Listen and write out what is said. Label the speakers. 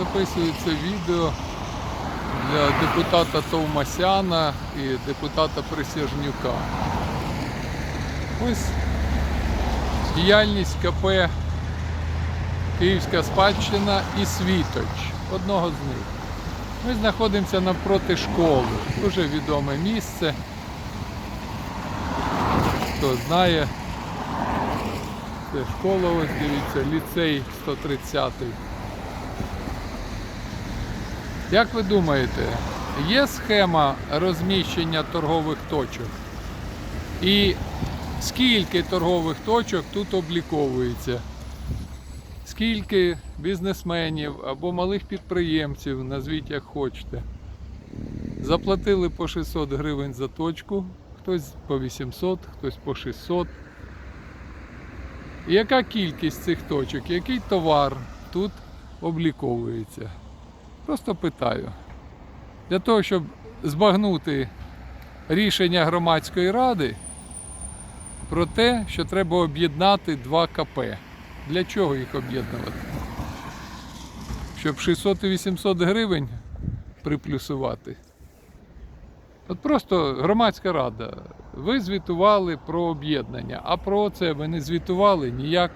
Speaker 1: записую це відео для депутата Товмасяна і депутата Присяжнюка. Ось діяльність КП Київська спадщина і Світоч, одного з них. Ми знаходимося навпроти школи. Дуже відоме місце. Хто знає, це школа, ось дивіться, ліцей 130. Як ви думаєте, є схема розміщення торгових точок? І скільки торгових точок тут обліковується? Скільки бізнесменів або малих підприємців, назвіть як хочете, заплатили по 600 гривень за точку, хтось по 800, хтось по 600. І Яка кількість цих точок, який товар тут обліковується? Просто питаю. Для того, щоб збагнути рішення громадської ради про те, що треба об'єднати два КП. Для чого їх об'єднувати? Щоб 600 і 800 гривень приплюсувати. От просто громадська рада. Ви звітували про об'єднання, а про це ви не звітували ніяк.